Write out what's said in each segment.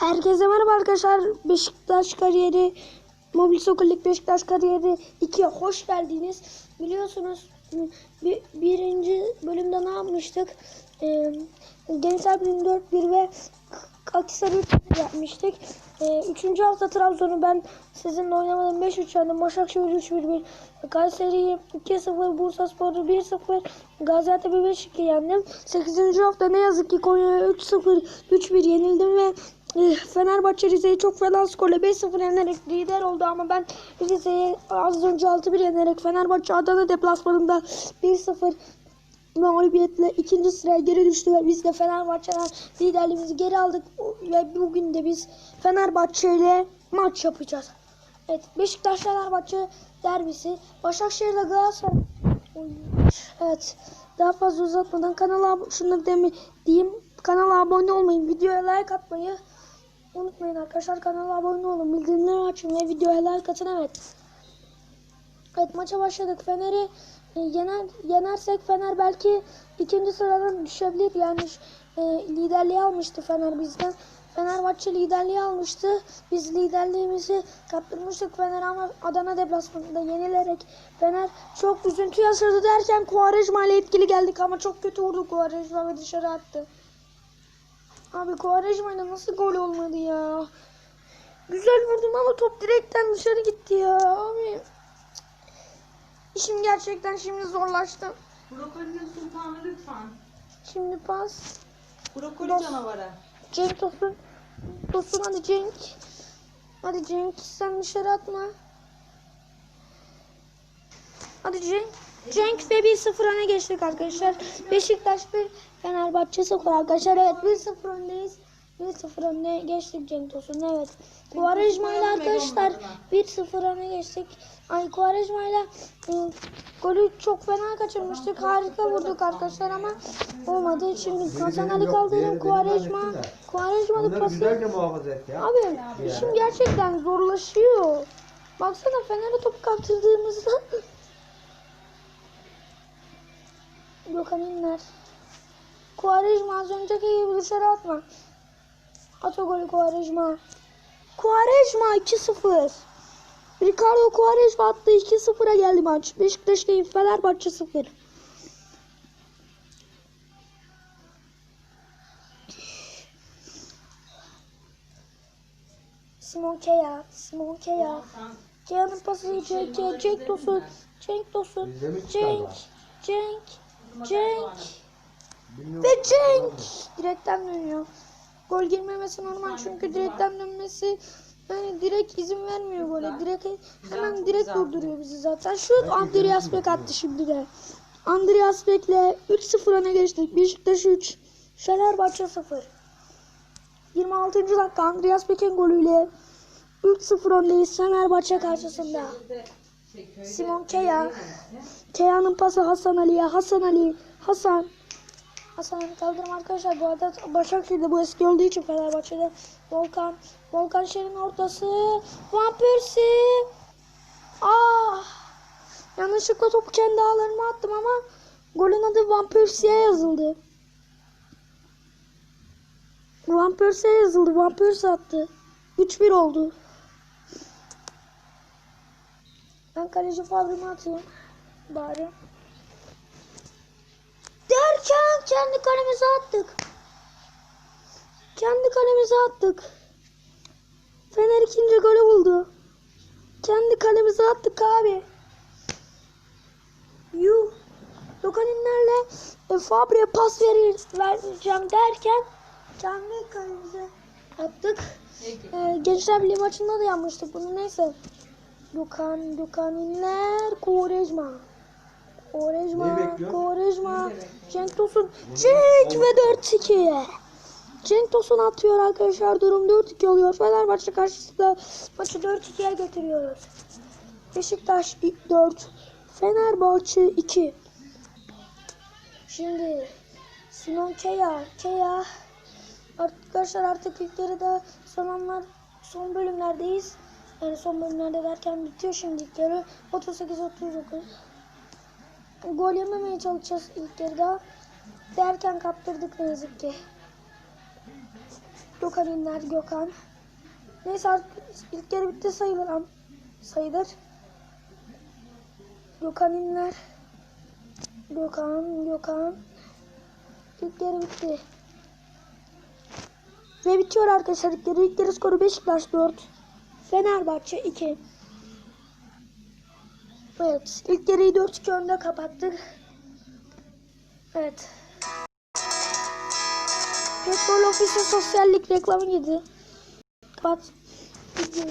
Herkese merhaba arkadaşlar. Beşiktaş kariyeri, Mobil Lig Beşiktaş kariyeri 2'ye hoş geldiniz. Biliyorsunuz bir, birinci bölümde ne yapmıştık? Ee, Gençler Birliği 4-1 ve Akhisar 3 yapmıştık. Ee, üçüncü hafta Trabzon'u ben sizinle oynamadım 5-3 yendim. Başakşehir 3-1-1. Kayseri'yi 2-0, Bursa Spor'u 1-0, Gaziantep'i 5-2 yendim. 8. hafta ne yazık ki Konya'ya 3-0, 3-1 yenildim ve Fenerbahçe Rize'yi çok fena skorla 5-0 yenerek lider oldu ama ben Rize'yi az önce 6-1 yenerek Fenerbahçe Adana deplasmanında 1-0 mağlubiyetle ikinci sıraya geri düştü ve biz de Fenerbahçe'den liderliğimizi geri aldık ve bugün de biz Fenerbahçe ile maç yapacağız. Evet Beşiktaş Fenerbahçe derbisi Başakşehir'le Galatasaray Oy. Evet daha fazla uzatmadan kanala şunu demi diyeyim kanala abone olmayı videoya like atmayı unutmayın arkadaşlar kanala abone olun bildirimleri açın ve videoya like atın evet. Evet maça başladık. Fener'i e, yener, yenersek Fener belki ikinci sıradan düşebilir. Yani e, liderliği almıştı Fener bizden. Fenerbahçe liderliği almıştı. Biz liderliğimizi kaptırmıştık Fener ama Adana deplasmanında yenilerek Fener çok üzüntü yaşadı derken Kuvarejma ile etkili geldik ama çok kötü vurdu Kuvarejma ve dışarı attı. Abi Kuvarejma ile nasıl gol olmadı ya? Güzel vurdum ama top direkten dışarı gitti ya abi. İşim gerçekten şimdi zorlaştı. Brokolinin sultanı lütfen. Şimdi pas. Brokoli Bas. canavarı. Cenk Tosun. Tosun hadi Cenk. Hadi Cenk sen dışarı atma. Hadi Cenk. Cenk ve 1-0 öne geçtik arkadaşlar. Beşiktaş 1, Fenerbahçe 0 arkadaşlar. Evet 1-0 öndeyiz. 1-0 önde geçtik Cenk Tosun. Evet. Kuvarejma ile arkadaşlar 1-0 öne geçtik. Ay Kuvarejma ile ıı, golü çok fena kaçırmıştık. Harika vurduk arkadaşlar ama olmadı. Şimdi Hasan kaldırdım Kuvarejma. Kuvarejma'nın Onları pası. Abi işim gerçekten zorlaşıyor. Baksana Fener'e topu kaptırdığımızda Gökhan İnler. Kuvarejma az önceki gibi dışarı atma. At o golü Kuvarejma. Kuvarejma 2-0. Ricardo Kuvarejma attı 2-0'a geldi maç. Beşiktaş değil Fenerbahçe 0. Simon Kea, Simon Kea. Kea'nın pası Cenk'e, Cenk Tosun, Cenk Tosun, Bizde mi Cenk? Cenk, Cenk ve Cenk. Direkten dönüyor. Gol girmemesi normal çünkü direkten dönmesi yani direkt izin vermiyor gole. Direkt hemen direkt durduruyor bizi zaten. Şu Andreas Beck attı şimdi de. Andreas Beck'le 3-0 öne geçtik. Beşiktaş 3, Fenerbahçe 0. 26. dakika Andreas Beck'in golüyle 3-0 öndeyiz Fenerbahçe karşısında. Simon Kea. Kea'nın pası Hasan Ali'ye. Hasan Ali. Hasan. Hasan kaldırım arkadaşlar. Bu arada Başakşehir'de bu eski olduğu için Fenerbahçe'de Volkan. Volkan Şer'in ortası. Van Persie. Ah. Yanlışlıkla topu kendi ağlarıma attım ama golün adı Van Persie'ye yazıldı. Van Persie'ye yazıldı. Van Persie attı. 3-1 oldu. Ben kaleci fabrimi atayım. Bari. Derken kendi kalemize attık. Kendi kalemize attık. Fener ikinci golü buldu. Kendi kalemize attık abi. Yuh. Dokaninlerle e, Fabri'ye pas verir, vereceğim derken kendi kalemize attık. Peki. Ee, Gençler Birliği maçında da yapmıştık bunu neyse. Dukan, Dukaninler, Neyi bekliyorsun? Quaresma. Cenk Tosun. Cenk ve 4-2. Cenk Tosun atıyor arkadaşlar. Durum 4-2 oluyor. Fenerbahçe karşısında maçı 4-2'ye götürüyoruz. Beşiktaş 4. Fenerbahçe 2. Şimdi Simon Kea. Kea Arkadaşlar artık ilk yarıda son anlar son bölümlerdeyiz. Yani son bölümlerde derken bitiyor şimdi ilk yarı. 38-39. Gol yememeye çalışacağız ilk yarıda. Derken kaptırdık ne yazık ki. Gökhan İnler, Gökhan. Neyse artık ilk yarı bitti sayılır. Sayılır. Gökhan İnler. Gökhan, Gökhan. İlk yarı bitti. Ve bitiyor arkadaşlar ilk yarı. İlk yarı skoru Beşiktaş 4. Fenerbahçe 2. Evet. ilk yarıyı 4-2 önde kapattık. Evet. Petrol Ofisi sosyallik reklamı girdi. Kapat.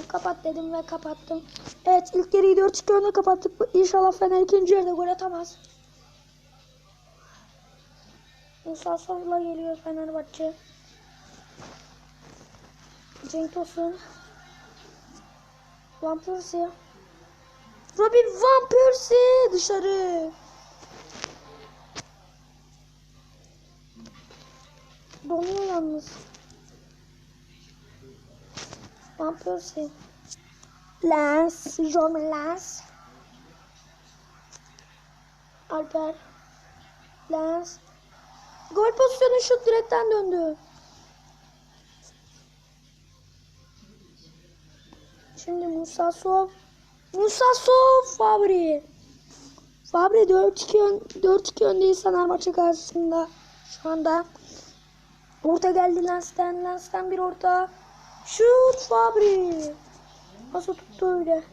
Kapat dedim ve kapattım. Evet ilk yarıyı 4-2 önde kapattık. İnşallah Fener ikinci yarıda gol atamaz. Musa Savla geliyor Fenerbahçe. Cenk Tosun. Van Persie. Robin Van Persie dışarı. Donuyor yalnız. Van Persie. Lens. John Lens. Alper. Lens. Gol pozisyonu şut direkten döndü. Şimdi Musa Sov. Musa Sov Fabri. Fabri 4-2 ön, 4-2 öndeyiz Fenerbahçe karşısında. Şu anda. Orta geldi Lens'ten. Lens'ten bir orta. Şut Fabri. Nasıl tuttu öyle?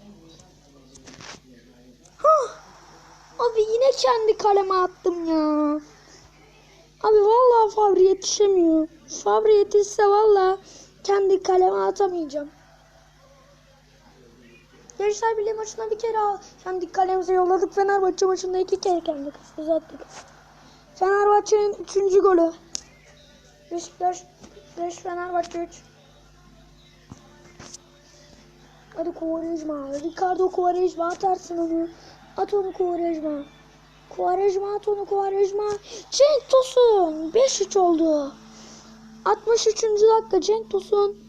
Hah. Abi yine kendi kaleme attım ya. Abi vallahi Fabri yetişemiyor. Fabri yetişse vallahi kendi kaleme atamayacağım. Gençler Birliği maçına bir kere al- kendi kalemize yolladık. Fenerbahçe maçında iki kere kendi attık. Fenerbahçe'nin üçüncü golü. Beşiktaş 5 Fenerbahçe 3. Hadi Quaresma. Ricardo Quaresma atarsın onu. At onu Quaresma. Quaresma at onu Quaresma. Cenk Tosun. 5-3 oldu. 63. dakika Cenk Tosun.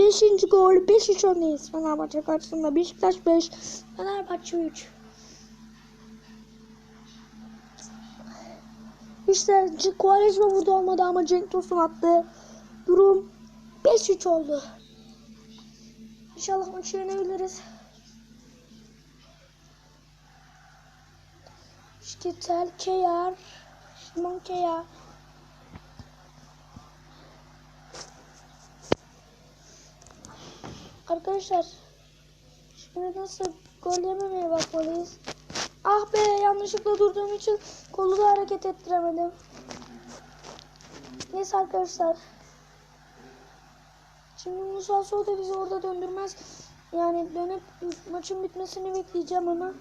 5. gol 5-3 öndeyiz Fenerbahçe karşısında. Beşiktaş 5. Fenerbahçe 3. İşte Quaresma burada olmadı ama Cenk Tosun attı. Durum 5-3 oldu. İnşallah maçı yenebiliriz. Keyar, Şimon Keyar. Arkadaşlar şimdi nasıl gol yememeye bakmalıyız. Ah be yanlışlıkla durduğum için kolu da hareket ettiremedim. Neyse arkadaşlar. Şimdi Musa Sow da bizi orada döndürmez. Yani dönüp maçın bitmesini bekleyeceğim ama.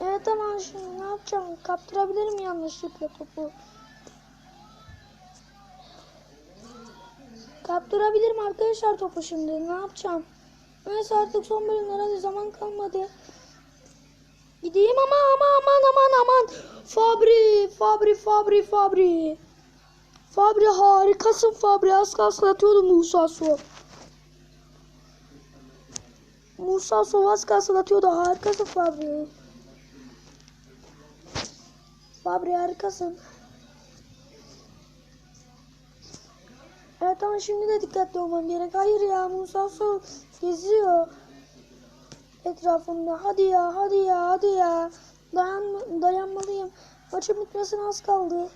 Evet ama şimdi ne yapacağım? Kaptırabilirim yanlışlıkla topu. Kaptırabilirim arkadaşlar topu şimdi. Ne yapacağım? Neyse artık son bölümler hadi zaman kalmadı. Gideyim ama ama aman aman aman. Fabri, Fabri, Fabri, Fabri. Fabri harikasın Fabri. Az kalsın atıyordu Musa Sow. Musa Sow az kalsın atıyordu. Harikasın Fabri. Fabri harikasın. Evet ama şimdi de dikkatli olmam gerek. Hayır ya Musa Sow geziyor. Etrafında. Hadi ya hadi ya hadi ya. Dayan, dayanmalıyım. Maçın bitmesine az kaldı.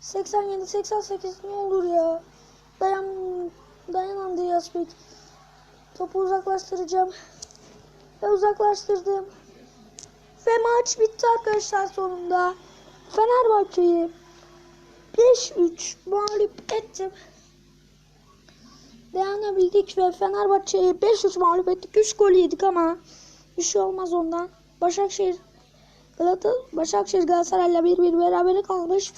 87 88 ne olur ya. Dayan dayan Andreas Bey. Topu uzaklaştıracağım. Ve uzaklaştırdım. Ve maç bitti arkadaşlar sonunda. Fenerbahçe'yi 5-3 mağlup ettim. Dayanabildik ve Fenerbahçe'yi 5-3 mağlup ettik. 3 gol yedik ama bir şey olmaz ondan. Başakşehir Galata Başakşehir Galatasaray'la 1-1 berabere kalmış.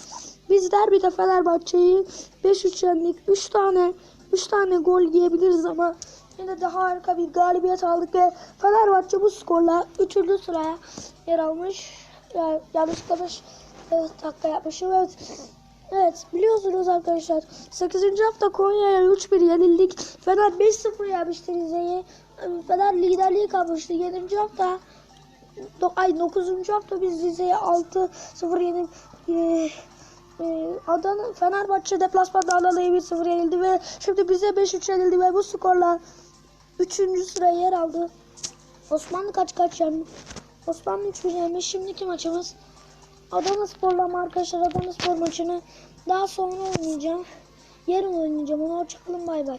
Biz derbide Fenerbahçe'yi 5-3 yendik. 3 tane 3 tane gol yiyebiliriz ama yine de harika bir galibiyet aldık ve Fenerbahçe bu skorla 3. sıraya yer almış. Yani yanlışlıkla 5 dakika yapmışım. Evet. Evet biliyorsunuz arkadaşlar 8. hafta Konya'ya 3-1 yenildik. Fener 5-0 yenmişti Rize'yi. Fener liderliği kapmıştı. 7. hafta ay 9. hafta biz Rize'ye 6-0 yenip e, e, Adana Fenerbahçe deplasmanda Adana'ya 1-0 yenildi ve şimdi bize 5-3 yenildi ve bu skorla 3. sıraya yer aldı. Osmanlı kaç kaç yendi? Osmanlı 3 yenmiş. Şimdiki maçımız Adana Spor'la arkadaşlar Adana Spor maçını daha sonra oynayacağım. Yarın oynayacağım. Ona hoşçakalın bay bay.